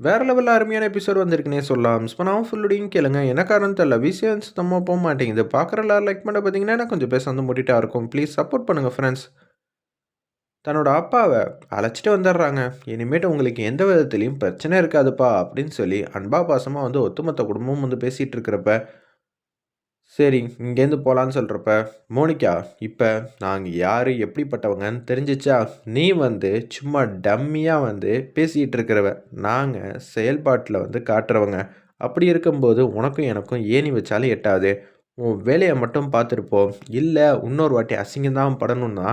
வேற லெவலில் அருமையான எபிசோட் வந்திருக்குன்னே சொல்லலாம். மிஸ் பண்ணாமல் ஃபுல்லுடையும் கேளுங்க. என்ன காரணம் தெரியல. விஷயம் சுத்தமாக போக மாட்டேங்குது. பார்க்குற எல்லாரும் லைக் பண்ண பார்த்தீங்கன்னா எனக்கு கொஞ்சம் பேச வந்து முட்டிட்டா இருக்கும். ப்ளீஸ் சப்போர்ட் பண்ணுங்கள் ஃப்ரெண்ட்ஸ் தன்னோட அப்பாவை அழைச்சிட்டு வந்துடுறாங்க. இனிமேட்டு உங்களுக்கு எந்த விதத்துலையும் பிரச்சனை இருக்காதுப்பா அப்படின்னு சொல்லி அன்பா பாசமாக வந்து ஒத்துமொத்த குடும்பமும் வந்து பேசிகிட்டு இருக்கிறப்ப சரி இங்கேருந்து போகலான்னு சொல்கிறப்ப மோனிகா இப்போ நாங்கள் யார் எப்படிப்பட்டவங்கன்னு தெரிஞ்சிச்சா? நீ வந்து சும்மா டம்மியாக வந்து பேசிகிட்டு இருக்கிறவ நாங்கள் செயல்பாட்டில் வந்து காட்டுறவங்க. அப்படி இருக்கும்போது உனக்கும் எனக்கும் ஏணி வச்சாலும் எட்டாது. உன் வேலையை மட்டும் பார்த்துருப்போம் இல்லை இன்னொரு வாட்டி அசிங்கம் தான் படணும்னா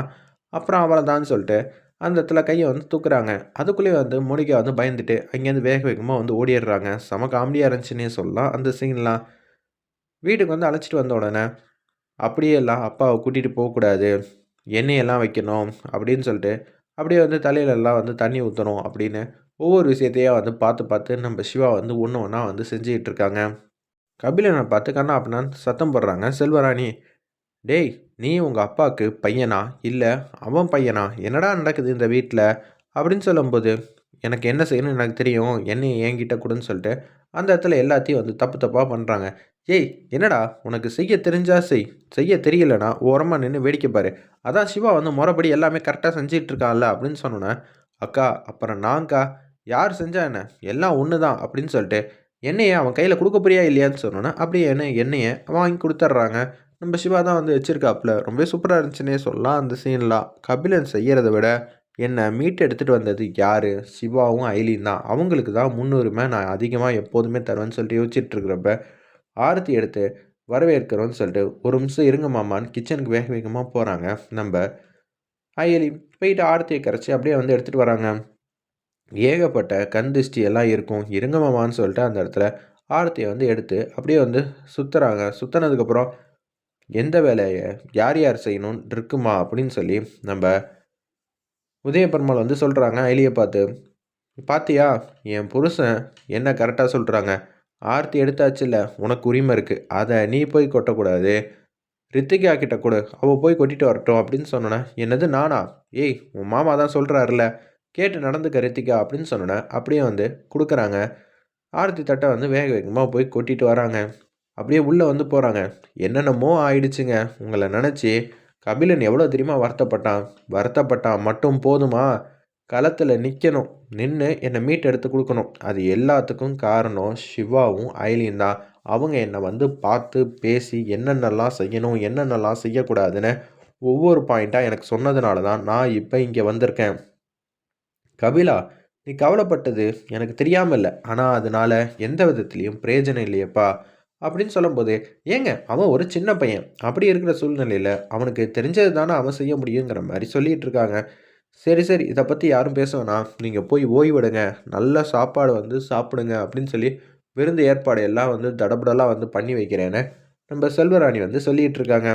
அப்புறம் அவ்வளோதான்னு சொல்லிட்டு அந்த இடத்துல கையை வந்து தூக்குறாங்க. அதுக்குள்ளேயே வந்து மோனிகா வந்து பயந்துட்டு அங்கேருந்து வேக வேகமாக வந்து ஓடிடுறாங்க. செம காமெடியாக இருந்துச்சுன்னே சொல்லலாம் அந்த சீன்லாம் வீட்டுக்கு வந்து அழைச்சிட்டு வந்த உடனே அப்படியே எல்லாம் அப்பாவை கூட்டிகிட்டு போகக்கூடாது. எண்ணெயெல்லாம் வைக்கணும் அப்படின்னு சொல்லிட்டு அப்படியே வந்து தலையிலெல்லாம் வந்து தண்ணி ஊற்றணும் அப்படின்னு ஒவ்வொரு விஷயத்தையும் வந்து பார்த்து பார்த்து நம்ம சிவா வந்து ஒன்று ஒன்றா வந்து செஞ்சுக்கிட்டு இருக்காங்க. கபிலனை பார்த்து கண்ணா அப்படின்னா சத்தம் போடுறாங்க. செல்வராணி டேய் நீ உங்கள் அப்பாவுக்கு பையனா? இல்லை அவன் பையனா? என்னடா நடக்குது இந்த வீட்டில் அப்படின்னு சொல்லும்போது எனக்கு என்ன செய்யணும்னு எனக்கு தெரியும். என்னையை என்கிட்ட கொடுன்னு சொல்லிட்டு அந்த இடத்துல எல்லாத்தையும் வந்து தப்பு தப்பாக பண்ணுறாங்க ஏய் என்னடா? உனக்கு செய்ய தெரிஞ்சா செய். செய்ய தெரியலனா ஓரமாக நின்று வேடிக்கை பாரு. அதான் சிவா வந்து முறைப்படி எல்லாமே கரெக்டாக செஞ்சிட்டு இருக்கான்ல அப்படின்னு சொன்னோன்னே அக்கா அப்புறம் நான்க்கா? யார் செஞ்சா என்ன? எல்லாம் ஒன்று தான் அப்படின்னு சொல்லிட்டு என்னையே அவன் கையில் கொடுக்க போறியா இல்லையான்னு சொன்னோன்னே அப்படியே என்ன எண்ணெயை வாங்கி கொடுத்துட்றாங்க. நம்ம சிவா தான் வந்து வச்சிருக்காப்புல. ரொம்ப சூப்பராக இருந்துச்சுன்னே சொல்லலாம் அந்த சீன்லாம் கபிலன் செய்கிறத விட என்னை மீட் எடுத்துகிட்டு வந்தது யார்? சிவாவும் ஐலின் தான். அவங்களுக்கு தான் முன்னுரிமை நான் அதிகமாக எப்போதுமே தருவேன்னு சொல்லிட்டு யோசிச்சுட்டு இருக்கிறப்ப ஆரத்தி எடுத்து வரவேற்கிறோன்னு சொல்லிட்டு ஒரு நிமிஷம் இருங்க மாமான்னு கிச்சனுக்கு வேக வேகமாக போகிறாங்க நம்ம அயலி போயிட்டு ஆரத்தியை கரைச்சி அப்படியே வந்து எடுத்துகிட்டு வராங்க. ஏகப்பட்ட கண் திருஷ்டி எல்லாம் இருக்கும். இருங்க மாமான்னு சொல்லிட்டு அந்த இடத்துல ஆரத்தியை வந்து எடுத்து அப்படியே வந்து சுற்றுறாங்க சுற்றினதுக்கப்புறம் எந்த வேலையை யார் யார் செய்யணும்னு இருக்குமா அப்படின்னு சொல்லி நம்ம உதயபெருமாள் வந்து சொல்கிறாங்க அயலியை பார்த்து பார்த்தியா என் புருஷன் என்ன கரெக்டாக சொல்கிறாங்க ஆர்த்தி எடுத்தாச்சுல்ல உனக்கு உரிமை இருக்குது அதை நீ போய் கொட்டக்கூடாது. ரித்திகா கிட்ட கொடு. அவள் போய் கொட்டிட்டு வரட்டும் அப்படின்னு சொன்னேன் என்னது நானா? ஏய் உன் மாமா தான் சொல்கிறாருல கேட்டு நடந்துக்க ரித்திகா அப்படின்னு சொன்னேன் அப்படியே வந்து கொடுக்குறாங்க. ஆரத்தி தட்டை வந்து வேக வேகமாக போய் கொட்டிட்டு வராங்க. அப்படியே உள்ளே வந்து போகிறாங்க என்னென்னமோ ஆயிடுச்சுங்க. உங்களை நினச்சி கபிலன் எவ்வளோ தெரியுமா வருத்தப்பட்டான். வருத்தப்பட்டான் மட்டும் போதுமா? களத்தில் நிற்கணும் நின்று என்னை மீட் எடுத்து கொடுக்கணும். அது எல்லாத்துக்கும் காரணம் சிவாவும் ஐலியும் தான். அவங்க என்னை வந்து பார்த்து பேசி என்னென்னலாம் செய்யணும் என்னென்னலாம் செய்யக்கூடாதுன்னு ஒவ்வொரு பாயிண்ட்டாக எனக்கு சொன்னதுனால தான் நான் இப்போ இங்கே வந்திருக்கேன். கபிலா நீ கவலைப்பட்டது எனக்கு தெரியாமல் இல்லை ஆனால் அதனால் எந்த விதத்துலேயும் பிரயோஜனம் இல்லையப்பா அப்படின்னு சொல்லும்போது ஏங்க அவன் ஒரு சின்ன பையன். அப்படி இருக்கிற சூழ்நிலையில் அவனுக்கு தெரிஞ்சது தானே அவன் செய்ய முடியுங்கிற மாதிரி சொல்லிகிட்டு இருக்காங்க. சரி சரி. இதை பற்றி யாரும் பேச வேணாம். நீங்கள் போய் ஓய்வெடுங்க. நல்ல சாப்பாடு வந்து சாப்பிடுங்க அப்படின்னு சொல்லி விருந்து ஏற்பாடு எல்லாம் வந்து தடபடலாக வந்து பண்ணி வைக்கிறேன்னு நம்ம செல்வராணி வந்து சொல்லிகிட்டு இருக்காங்க.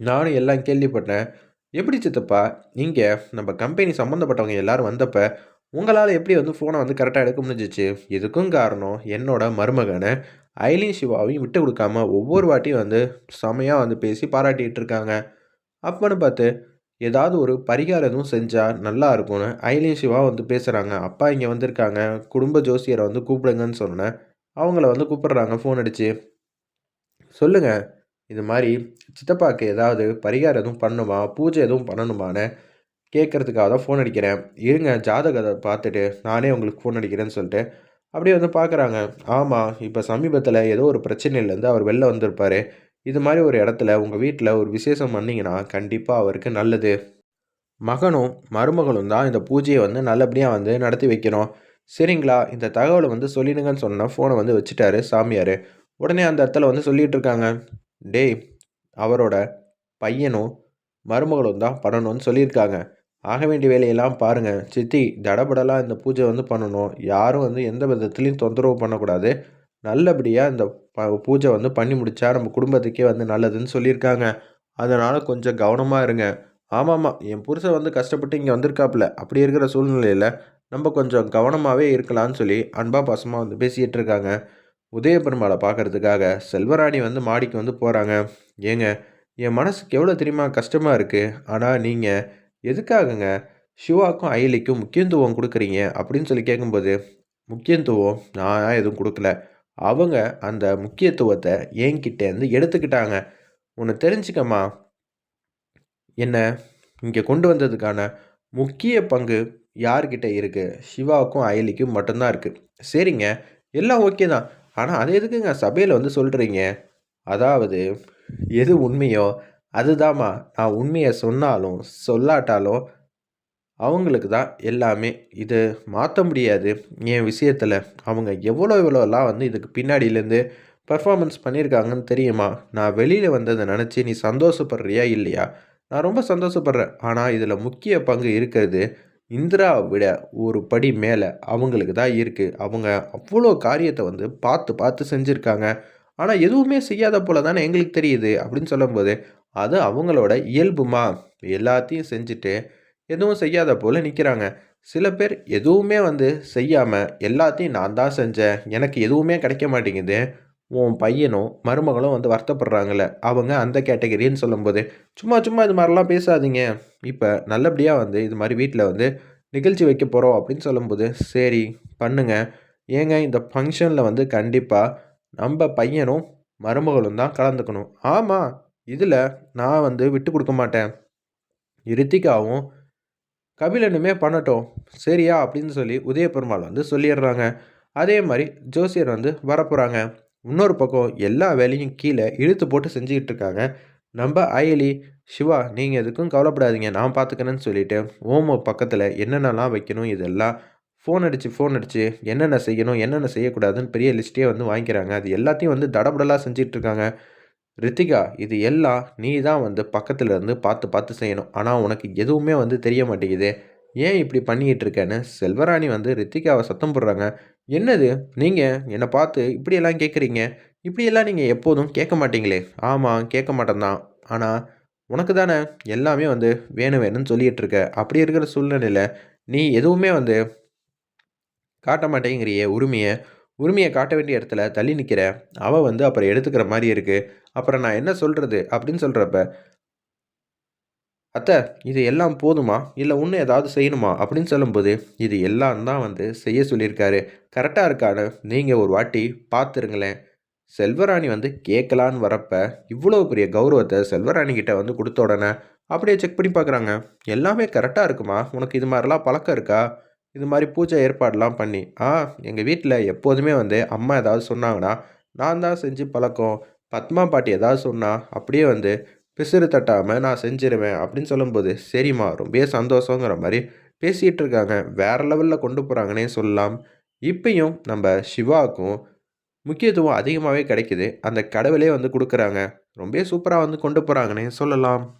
நானும் எல்லாம் கேள்விப்பட்டேன். எப்படி சித்தப்பா? இங்கே நம்ம கம்பெனி சம்மந்தப்பட்டவங்க எல்லோரும் வந்தப்போ உங்களால் எப்படி வந்து ஃபோனை வந்து கரெக்டாக எடுக்க முடிஞ்சிச்சு? இதுக்கும் காரணம்? என்னோட மருமகனை ஐலின் சிவாவையும் விட்டு கொடுக்காம ஒவ்வொரு வாட்டியும் வந்து செமையாக வந்து பேசி பாராட்டிகிட்டு இருக்காங்க. அப்போன்னு பார்த்து ஏதாவது ஒரு பரிகாரம் எதுவும் செஞ்சால் நல்லா இருக்கும்னு ஐலின் சிவா வந்து பேசுகிறாங்க அப்பா இங்கே வந்திருக்காங்க. குடும்ப ஜோசியரை வந்து கூப்பிடுங்கன்னு சொன்னேன் அவங்கள வந்து கூப்பிட்றாங்க ஃபோன் அடித்து சொல்லுங்கள் இது மாதிரி சித்தப்பாக்கு ஏதாவது பரிகாரம் எதுவும் பண்ணுமா? பூஜை எதுவும் பண்ணணுமான்னு கேட்குறதுக்காக தான் ஃபோன் அடிக்கிறேன். இருங்க ஜாதகத்தை பார்த்துட்டு நானே உங்களுக்கு ஃபோன் அடிக்கிறேன்னு சொல்லிட்டு அப்படியே வந்து பார்க்குறாங்க. ஆமாம் இப்போ சமீபத்தில் ஏதோ ஒரு பிரச்சனையிலேருந்து அவர் வெளில வந்திருப்பார். இது மாதிரி ஒரு இடத்துல உங்கள் வீட்டில் ஒரு விசேஷம் பண்ணிங்கன்னா கண்டிப்பாக அவருக்கு நல்லது. மகனும் மருமகளும் தான் இந்த பூஜையை வந்து நல்லபடியாக வந்து நடத்தி வைக்கணும். சரிங்களா? இந்த தகவலை வந்து சொல்லிடுங்கன்னு சொன்னால் ஃபோனை வந்து வச்சுட்டாரு சாமியார். உடனே அந்த இடத்துல வந்து சொல்லிகிட்டு இருக்காங்க. டேய் அவரோட பையனும் மருமகளும் தான் பண்ணணும்னு சொல்லியிருக்காங்க. ஆக வேண்டிய வேலையெல்லாம் பாருங்கள் சித்தி தடபடலாக இந்த பூஜை வந்து பண்ணணும். யாரும் வந்து எந்த விதத்துலேயும் தொந்தரவு பண்ணக்கூடாது. நல்லபடியாக இந்த ப பூஜை வந்து பண்ணி முடித்தா நம்ம குடும்பத்துக்கே வந்து நல்லதுன்னு சொல்லியிருக்காங்க. அதனால் கொஞ்சம் கவனமாக இருங்க. ஆமாம்மா என் புருஷன் வந்து கஷ்டப்பட்டு இங்கே வந்திருக்காப்புல. அப்படி இருக்கிற சூழ்நிலையில் நம்ம கொஞ்சம் கவனமாகவே இருக்கலாம்னு சொல்லி அன்பா பாசமாக வந்து பேசிகிட்டு இருக்காங்க. உதயபெருமாளை பார்க்குறதுக்காக செல்வராணி வந்து மாடிக்கு வந்து போகிறாங்க ஏங்க என் மனசுக்கு எவ்வளோ தெரியுமா கஷ்டமாக இருக்குது ஆனால் நீங்கள் எதுக்காகங்க சிவாக்கும் அயலிக்கும் முக்கியத்துவம் கொடுக்குறீங்க? அப்படின்னு சொல்லி கேட்கும்போது முக்கியத்துவம் நான் எதுவும் கொடுக்கல. அவங்க அந்த முக்கியத்துவத்தை என்கிட்டேருந்து எடுத்துக்கிட்டாங்க. ஒன்று தெரிஞ்சுக்கம்மா. என்ன இங்கே கொண்டு வந்ததுக்கான முக்கிய பங்கு யார்கிட்ட இருக்குது சிவாவுக்கும் அயலிக்கும் மட்டும்தான் இருக்குது சரிங்க. எல்லாம் ஓகே தான். ஆனால் அது எதுக்குங்க சபையில் வந்து சொல்கிறீங்க அதாவது எது உண்மையோ அதுதாம்மா. நான் உண்மையை சொன்னாலும் சொல்லாட்டாலும் அவங்களுக்கு தான் எல்லாமே. இது மாற்ற முடியாது. என் விஷயத்தில் அவங்க எவ்வளோ எவ்வளோலாம் வந்து இதுக்கு பின்னாடியிலேருந்து பர்ஃபார்மன்ஸ் பண்ணியிருக்காங்கன்னு தெரியுமா? நான் வெளியில் வந்ததை நினச்சி நீ சந்தோஷப்படுறியா இல்லையா? நான் ரொம்ப சந்தோஷப்படுறேன். ஆனால் இதில் முக்கிய பங்கு இருக்கிறது இந்திராவை விட ஒரு படி மேலே அவங்களுக்கு தான் இருக்குது அவங்க அவ்வளோ காரியத்தை வந்து பார்த்து பார்த்து செஞ்சுருக்காங்க. ஆனால் எதுவுமே செய்யாத போல தானே எங்களுக்கு தெரியுது அப்படின்னு சொல்லும்போது அது அவங்களோட இயல்புமா? எல்லாத்தையும் செஞ்சுட்டு எதுவும் செய்யாத போல் நிற்கிறாங்க சில பேர் எதுவுமே வந்து செய்யாமல் எல்லாத்தையும் நான் தான் செஞ்சேன் எனக்கு எதுவுமே கிடைக்க மாட்டேங்குது உன் பையனும் மருமகளும் வந்து வருத்தப்படுறாங்களே அவங்க அந்த கேட்டகரின்னு சொல்லும்போது சும்மா சும்மா இது மாதிரிலாம் பேசாதீங்க. இப்போ நல்லபடியாக வந்து இது மாதிரி வீட்டில் வந்து நிகழ்ச்சி வைக்க போகிறோம் அப்படின்னு சொல்லும்போது சரி பண்ணுங்க. ஏங்க இந்த ஃபங்க்ஷனில் வந்து கண்டிப்பாக நம்ம பையனும் மருமகளும் தான் கலந்துக்கணும். ஆமாம் இதில் நான் வந்து விட்டு கொடுக்க மாட்டேன். ரித்திகாவும் கபிலனுமே பண்ணட்டும் சரியா? அப்படின்னு சொல்லி உதயபெருமாள் வந்து சொல்லிடுறாங்க. அதே மாதிரி ஜோசியர் வந்து வரப்போகிறாங்க இன்னொரு பக்கம் எல்லா வேலையும் கீழே இழுத்து போட்டு செஞ்சுக்கிட்டு இருக்காங்க. நம்ம அயலி சிவா நீங்கள் எதுக்கும் கவலைப்படாதீங்க நான் பார்த்துக்கிறேன்னு சொல்லிட்டு ஓமோ பக்கத்தில் என்னென்னலாம் வைக்கணும் இதெல்லாம் ஃபோன் அடித்து ஃபோன் அடித்து என்னென்ன செய்யணும் என்னென்ன செய்யக்கூடாதுன்னு பெரிய லிஸ்ட்டே வந்து வாங்கிக்கிறாங்க. அது எல்லாத்தையும் வந்து தடபடலாக செஞ்சிட்ருக்காங்க ரித்திகா இது எல்லாம் நீ தான் வந்து பக்கத்தில் இருந்து பார்த்து பார்த்து செய்யணும். ஆனால் உனக்கு எதுவுமே வந்து தெரிய மாட்டேங்குது. ஏன் இப்படி பண்ணிக்கிட்டு இருக்கேன்னு செல்வராணி வந்து ரித்திகாவை சத்தம் போடுறாங்க. என்னது? நீங்கள் என்னை பார்த்து இப்படியெல்லாம் கேட்குறீங்க இப்படியெல்லாம் நீங்கள் எப்போதும் கேட்க மாட்டீங்களே? ஆமாம் கேட்க மாட்டேன்தான். ஆனால் உனக்கு தானே எல்லாமே வந்து வேணும் வேணும்னு சொல்லிகிட்டு இருக்க. அப்படி இருக்கிற சூழ்நிலையில் நீ எதுவுமே வந்து காட்ட மாட்டேங்கிறிய உரிமையை. உரிமையை காட்ட வேண்டிய இடத்துல தள்ளி நிற்கிற அவள் வந்து அப்புறம் எடுத்துக்கிற மாதிரி இருக்குது அப்புறம் நான் என்ன சொல்கிறது அப்படின்னு சொல்கிறப்ப அத்தை இது எல்லாம் போதுமா? இல்லை இன்னும் ஏதாவது செய்யணுமா? அப்படின்னு சொல்லும்போது இது எல்லாம் தான் வந்து செய்ய சொல்லியிருக்காரு. கரெக்டாக இருக்கான்னு நீங்கள் ஒரு வாட்டி பார்த்துருங்களேன். செல்வராணி வந்து கேட்கலான்னு வரப்ப இவ்வளோ பெரிய கௌரவத்தை செல்வராணி கிட்ட வந்து கொடுத்த உடனே அப்படியே செக் பண்ணி பார்க்குறாங்க. எல்லாமே கரெக்டாக இருக்குமா? உனக்கு இது மாதிரிலாம் பழக்கம் இருக்கா? இது மாதிரி பூஜை ஏற்பாடெலாம் பண்ணி. ஆ எங்கள் வீட்டில் எப்போதுமே வந்து அம்மா ஏதாவது சொன்னாங்கன்னா நான் தான் செஞ்சு பழக்கம். பத்மா பாட்டி ஏதாவது சொன்னால் அப்படியே வந்து பிசிறு தட்டாமல் நான் செஞ்சிருவேன் அப்படின்னு சொல்லும்போது சரிம்மா ரொம்ப சந்தோஷங்கிற மாதிரி பேசிகிட்டு இருக்காங்க. வேறு லெவலில் கொண்டு போகிறாங்கன்னே சொல்லலாம். இப்பையும் நம்ம சிவாவுக்கும் முக்கியத்துவம் அதிகமாகவே கிடைக்குது. அந்த கடவுளே வந்து கொடுக்குறாங்க. ரொம்ப சூப்பராக வந்து கொண்டு போகிறாங்கன்னே சொல்லலாம்.